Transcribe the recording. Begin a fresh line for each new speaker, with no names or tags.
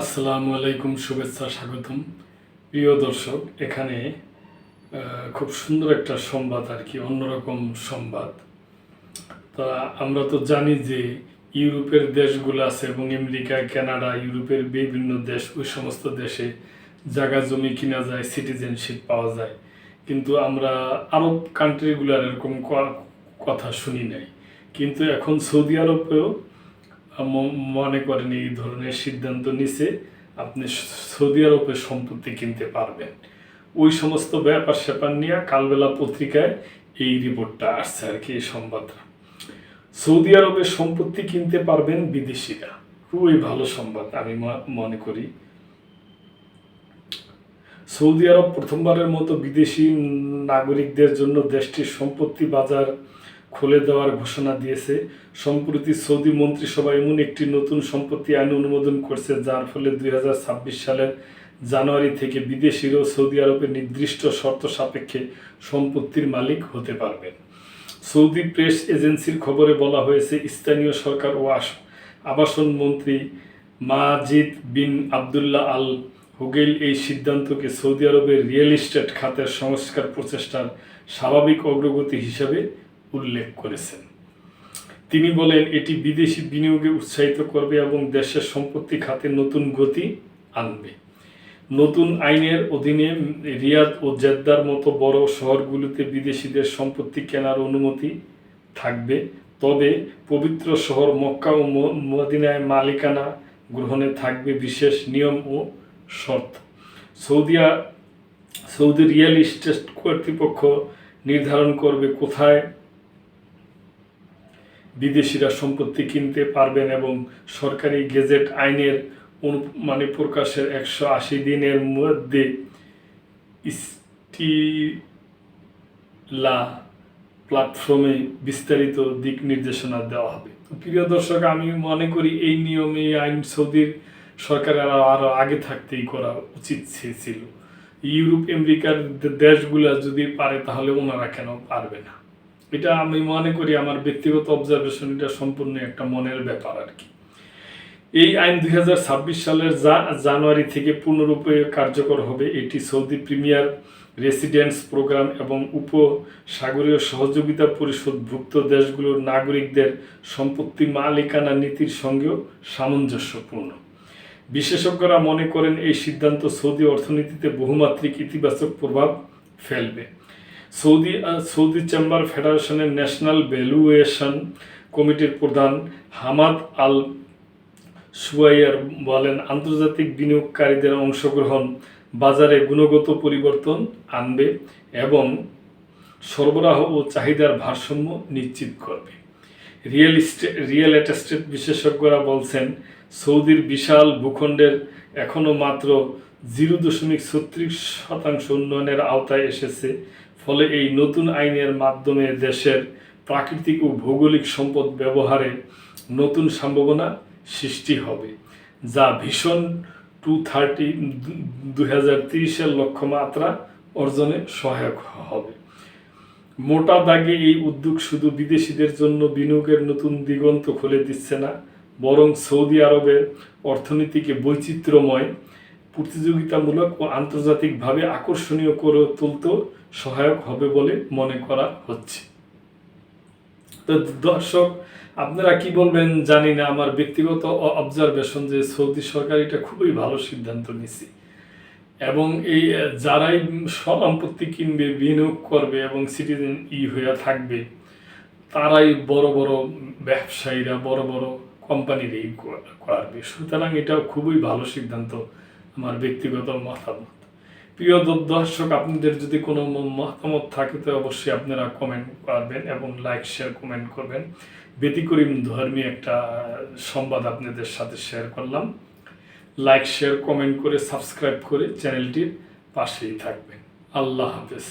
আসসালামু আলাইকুম, শুভেচ্ছা, স্বাগতম। প্রিয় দর্শক, এখানে খুব সুন্দর একটা সংবাদ আর কি, অন্যরকম সংবাদ। তা আমরা তো জানি যে ইউরোপের দেশগুলো আছে এবং আমেরিকা, কানাডা, ইউরোপের বিভিন্ন দেশ, ওই সমস্ত দেশে জায়গা জমি কিনা যায় সিটিজেনশিপ পাওয়া যায়। কিন্তু আমরা আরব কান্ট্রিগুলোর এরকম কথা শুনি নাই। কিন্তু এখন সৌদি আরবেও মনে করেন এই ধরনের সিদ্ধান্ত নিছে, আপনি সৌদি আরবের সম্পত্তি কিনতে পারবেন। ওই সমস্ত ব্যাপার স্যাপার নিয়ে কালবেলা পত্রিকায় এই রিপোর্টটা আসছে আর কি, এই সংবাদটা। সৌদি আরবের সম্পত্তি কিনতে পারবেন বিদেশিরা। খুবই ভালো সংবাদ, আমি মনে করি। সৌদি আরব প্রথমবারের মতো বিদেশি নাগরিকদের জন্য দেশটির সম্পত্তি বাজার খুলে দেওয়ার ঘোষণা দিয়েছে। সম্প্রতি সৌদি মন্ত্রিসভা এমন একটি নতুন সম্পত্তি আইন অনুমোদন করছে, যার ফলে দুই হাজার ছাব্বিশ সালের জানুয়ারি থেকে বিদেশিরাও সৌদি আরবের নির্দিষ্ট শর্ত সাপেক্ষে সম্পত্তির মালিক হতে পারবেন। সৌদি প্রেস এজেন্সির খবরে বলা হয়েছে, স্থানীয় সরকার ও আবাসন মন্ত্রী মাজিদ বিন আবদুল্লাহ আল হুগেল এই সিদ্ধান্তকে সৌদি আরবের রিয়েল এস্টেট খাতের সংস্কার প্রচেষ্টার স্বাভাবিক অগ্রগতি হিসাবে উল্লেখ করেছেন। তিনি বলেন, এটি বিদেশি বিনিয়োগে উৎসাহিত করবে এবং দেশের সম্পত্তি খাতে নতুন গতি আনবে। নতুন আইনের অধীনে রিয়াদ ও জেদ্দার মতো বড় শহরগুলোতে বিদেশিদের সম্পত্তি কেনার অনুমতি থাকবে। তবে পবিত্র শহর মক্কা ও মদিনায় মালিকানা গ্রহণে থাকবে বিশেষ নিয়ম ও শর্ত। সৌদিয়া সৌদি রিয়েল এস্টেট কর্তৃপক্ষ নির্ধারণ করবে কোথায় বিদেশিরা সম্পত্তি কিনতে পারবেন এবং সরকারি গেজেট আইনের মানে প্রকাশের একশো আশি দিনের মধ্যে স্টিলা প্ল্যাটফর্মে বিস্তারিত দিক নির্দেশনা দেওয়া হবে। প্রিয় দর্শক, আমি মনে করি এই নিয়মে আইন সৌদির সরকারের আরও আরও আগে থাকতেই করা উচিত ছিল। ইউরোপ, আমেরিকার দেশগুলা যদি পারে তাহলে ওনারা কেন পারবে না? এটা আমি মনে করি আমার ব্যক্তিগত অবজারভেশন এটা সম্পূর্ণ একটা মনের ব্যাপার আর কি। এই আইন দুই হাজার ছাব্বিশ সালের জানুয়ারি থেকে পূর্ণরূপে কার্যকর হবে এটি সৌদি প্রিমিয়ার রেসিডেন্স প্রোগ্রাম এবং উপসাগরীয় সহযোগিতা পরিষদভুক্ত দেশগুলোর নাগরিকদের সম্পত্তি মালিকানা নীতির সঙ্গেও সামঞ্জস্যপূর্ণ। বিশেষজ্ঞরা মনে করেন এই সিদ্ধান্ত সৌদি অর্থনীতিতে বহুমাত্রিক ইতিবাচক প্রভাব ফেলবে। সৌদি সৌদি চেম্বার ফেডারেশনের ন্যাশনাল ভ্যালুয়েশন কমিটির প্রধান হামাদ আল সুয়াইয়ার বলেন, আন্তর্জাতিক বিনিয়োগকারীদের অংশগ্রহণ বাজারে গুণগত পরিবর্তন আনবে এবং সরবরাহ ও চাহিদার ভারসাম্য নিশ্চিত করবে। রিয়েল স্টেট রিয়েল এস্টেট বিশেষজ্ঞরা বলছেন, সৌদির বিশাল ভূখণ্ডের এখনও মাত্র জিরো দশমিক ছত্রিশ শতাংশ উন্নয়নের আওতায় এসেছে। ফলে এই নতুন আইনের মাধ্যমে দেশের প্রাকৃতিক ও ভৌগোলিক সম্পদ ব্যবহারে নতুন সম্ভাবনা সৃষ্টি হবে, যা ভীষণ টু থার্টি দু হাজার তিরিশের লক্ষ্যমাত্রা অর্জনে সহায়ক হবে। মোটা দাগে এই উদ্যোগ শুধু বিদেশিদের জন্য বিনিয়োগের নতুন দিগন্ত খুলে দিচ্ছে না, বরং সৌদি আরবের অর্থনীতিকে বৈচিত্র্যময় প্রতিযোগিতামূলক ও আন্তর্জাতিকভাবে আকর্ষণীয় করে তুলতেও সহায়ক হবে বলে মনে করা হচ্ছে। তো দর্শক, আপনারা কি বলবেন জানি না, আমার ব্যক্তিগত অবজারভেশন যে সৌদি সরকার এটা খুবই ভালো সিদ্ধান্ত নিছে এবং এই, যারাই সম্পত্তি কিনবে, বিনিয়োগ করবে এবং সিটিজেন ই হয়ে থাকবে, তারাই বড় বড় ব্যবসায়ীরা, বড় বড় কোম্পানিরই করবে। সুতরাং এটা খুবই ভালো সিদ্ধান্ত আমার ব্যক্তিগত মতামত। প্রিয় দর্শক, আপনাদের যদি কোনো মতামত থাকে, তো অবশ্যই আপনারা কমেন্ট করবেন এবং লাইক শেয়ার কমেন্ট করবেন। ব্যতিক্রম ধর্মী একটা সংবাদ আপনাদের সাথে শেয়ার করলাম। লাইক শেয়ার কমেন্ট করে সাবস্ক্রাইব করে চ্যানেলটির পাশেই থাকবেন। আল্লাহ হাফেজ।